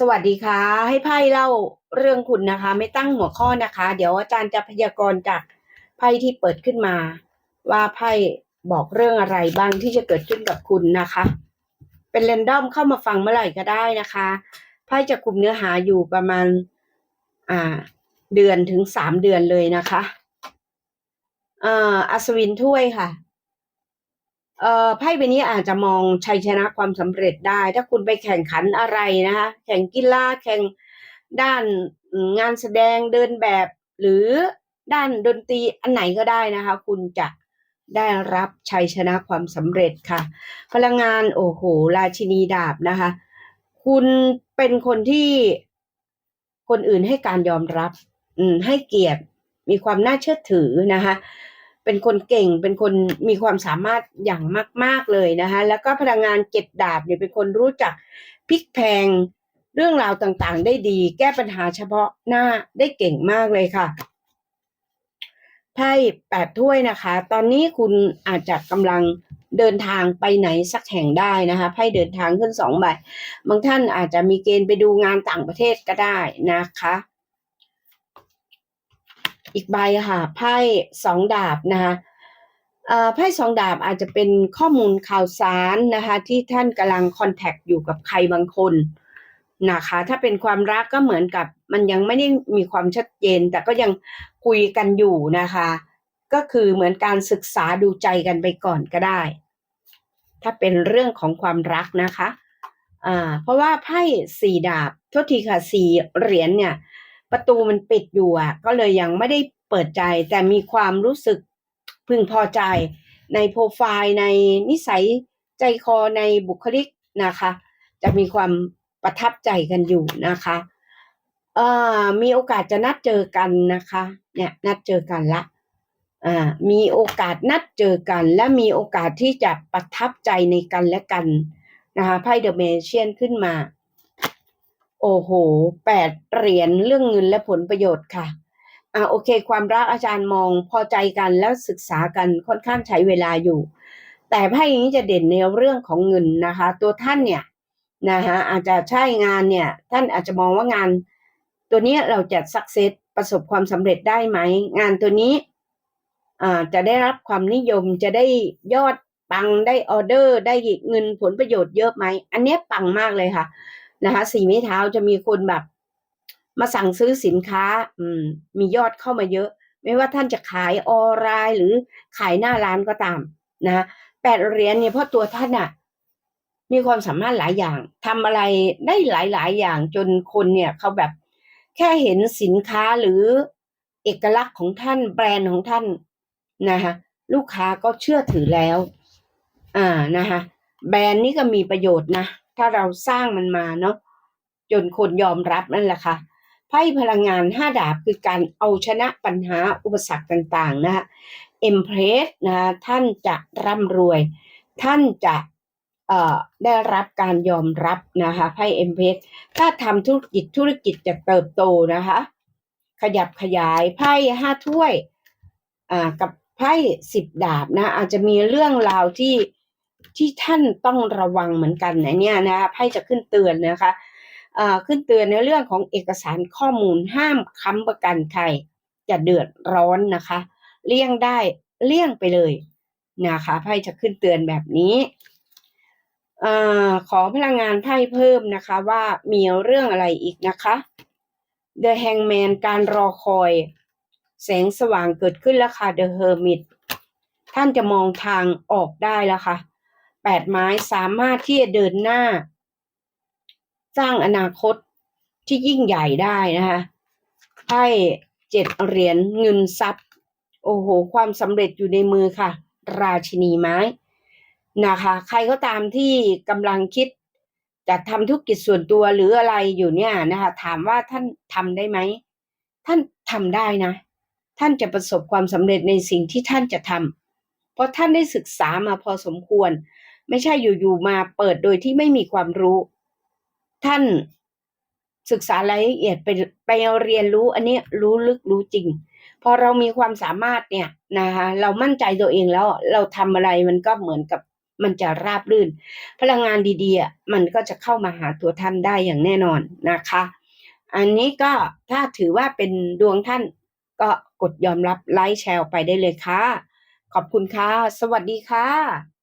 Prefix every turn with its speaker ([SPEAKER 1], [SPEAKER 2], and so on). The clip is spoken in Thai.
[SPEAKER 1] สวัสดีค่ะ ให้ไพ่เล่าเรื่องคุณนะคะ ไม่ตั้งหัวข้อนะคะ เดี๋ยวอาจารย์จะพยากรณ์จากไพ่ที่เปิดขึ้นมา ว่าไพ่บอกเรื่องอะไรบ้างที่จะเกิดขึ้นกับคุณนะคะ เป็นเรนดอมเข้ามาฟังเมื่อไหร่ก็ได้นะคะไพ่จะคุมเนื้อหาอยู่ประมาณอ่าเดือนถึงสามเดือนเลยนะคะเอ่ออัศวินถ้วยค่ะ เอ่อไพ่ใบนี้อาจจะมองชัยชนะความสำเร็จได้ ถ้าคุณไปแข่งขันอะไรนะคะ แข่งกีฬาแข่งด้านงานแสดงเดินแบบ หรือด้านดนตรีอันไหนก็ได้นะคะ คุณจะได้รับชัยชนะความสำเร็จค่ะ พลังงานโอ้โห ราชินีดาบนะคะ คุณเป็นคนที่คนอื่นให้การยอมรับ อืมให้เกียรติมีความน่าเชื่อถือนะคะ เป็นคนเก่ง เป็นคนมีความสามารถอย่างมาก ๆเลยนะคะแล้วก็พลังงานเจ็ดดาบเนี่ยเป็นคนรู้จักพลิกแพงเรื่องราวต่างๆ ได้ดี แก้ปัญหาเฉพาะหน้าได้เก่งมากเลยค่ะไพ่แปดถ้วยนะคะ ตอนนี้คุณอาจจะกำลังเดินทางไปไหนสักแห่งได้นะคะไพ่เดินทางขึ้นสองใบบางท่านอาจจะมีเกณฑ์ไปดูงานต่างประเทศก็ได้นะคะ อีกใบค่ะไพ่สองดาบนะคะไพ่สองดาบอาจจะเป็นข้อมูลข่าวสารนะคะ ที่ท่านกำลังคอนแทคอยู่กับใครบางคนนะคะ ถ้าเป็นความรักก็เหมือนกับมันยังไม่ได้มีความชัดเจน แต่ก็ยังคุยกันอยู่นะคะ ก็คือเหมือนการศึกษาดูใจกันไปก่อนก็ได้ ถ้าเป็นเรื่องของความรักนะคะอ่าเพราะว่าไพ่สี่ดาบโทษทีค่ะสี่เหรียญเนี่ย ประตูมันปิดอยู่อะ ก็เลยยังไม่ได้เปิดใจ แต่มีความรู้สึกพึงพอใจ ในโปรไฟล์ในนิสัยใจคอในบุคลิกนะคะ จะมีความประทับใจกันอยู่นะคะเอ่อมีโอกาสจะนัดเจอกันนะคะ เนี่ยนัดเจอกันละอ่ามีโอกาสนัดเจอกัน และมีโอกาสที่จะประทับใจในกันและกันนะคะไพ่เดอะเมเชียนขึ้นมา โอ้โหแปดเหรียญเรื่องเงินและผลประโยชน์ค่ะอ่าโอเค ความรักอาจารย์มองพอใจกันแล้วศึกษากันค่อนข้างใช้เวลาอยู่ แต่ไพ่นี้จะเด่นในเรื่องของเงินนะคะ ตัวท่านเนี่ยนะคะอาจจะใช่งานเนี่ย ท่านอาจจะมองว่างาน ตัวนี้เราจะสักเซสประสบความสำเร็จได้ไหม งานตัวนี้อ่าจะได้รับความนิยมจะได้ยอดปังได้ออเดอร์ได้เงินผลประโยชน์เยอะไหม อันนี้ปังมากเลยค่ะ นะคะสี่ไม้เท้าจะมีคนแบบ มาสั่งซื้อสินค้า อืม มียอดเข้ามาเยอะ ไม่ว่าท่านจะขายออนไลน์หรือขายหน้าร้านก็ตามนะแปดเหรียญเนี่ยเพราะตัวท่านอะมีความสามารถหลายอย่างทำอะไรได้หลายๆ อย่างจนคนเนี่ยเขาแบบแค่เห็นสินค้าหรือเอกลักษณ์ของท่านแบรนด์ของท่านนะคะลูกค้าก็เชื่อถือแล้ว อ่านะคะแบรนด์นี้ก็มีประโยชน์นะ ถ้าเราสร้างมันมาเนาะจนคนยอมรับนั่นแหละค่ะไพ่พลังงานห้าดาบคือการเอาชนะปัญหาอุปสรรคต่างๆนะคะเอ็มเพรสนะท่านจะร่ำรวย ท่านจะได้รับการยอมรับนะคะไพ่เอ็มเพรสถ้าทำธุรกิจธุรกิจจะเติบโตนะคะ ขยับขยายไพ่ห้าถ้วยกับไพ่สิบดาบนะอาจจะมีเรื่องราวที่ ที่ท่านต้องระวังเหมือนกันนะเนี่ยนะคะไพ่จะขึ้นเตือนนะคะอ่าขึ้นเตือนในเรื่องของเอกสารข้อมูลห้ามค้ำประกันใครจะเดือดร้อนนะคะ เลี่ยงได้เลี่ยงไปเลยนะคะไพ่จะขึ้นเตือนแบบนี้อ่าขอพลังงานไพ่เพิ่มนะคะว่ามีเรื่องอะไรอีกนะคะ The Hangman การรอคอย แสงสว่างเกิดขึ้นแล้วค่ะ The Hermit ท่านจะมองทางออกได้แล้วค่ะ แปดไม้สามารถที่จะเดินหน้า สร้างอนาคตที่ยิ่งใหญ่ได้นะคะไพ่เจ็ดเหรียญเงินทรัพย์ โอ้โห ความสำเร็จอยู่ในมือค่ะ ราชินีไม้นะคะ ใครก็ตามที่กำลังคิดจะทำธุรกิจส่วนตัวหรืออะไรอยู่เนี่ยนะคะ ถามว่าท่านทำได้ไหม ท่านทำได้นะ ท่านจะประสบความสำเร็จในสิ่งที่ท่านจะทำเพราะท่านได้ศึกษามาพอสมควร ไม่ใช่อยู่ๆมาเปิดโดยที่ไม่มีความรู้ ท่านศึกษารายละเอียดไปไปเรียนรู้ อันนี้รู้ลึกรู้จริง พอเรามีความสามารถเนี่ยนะคะเรามั่นใจตัวเองแล้วเราทำอะไรมันก็เหมือนกับมันจะราบรื่น พลังงานดีๆมันก็จะเข้ามาหาตัวท่านได้อย่างแน่นอนนะคะ อันนี้ก็ถ้าถือว่าเป็นดวงท่านก็กดยอมรับไลค์แชร์ไปได้เลยค่ะ ขอบคุณค่ะ สวัสดีค่ะ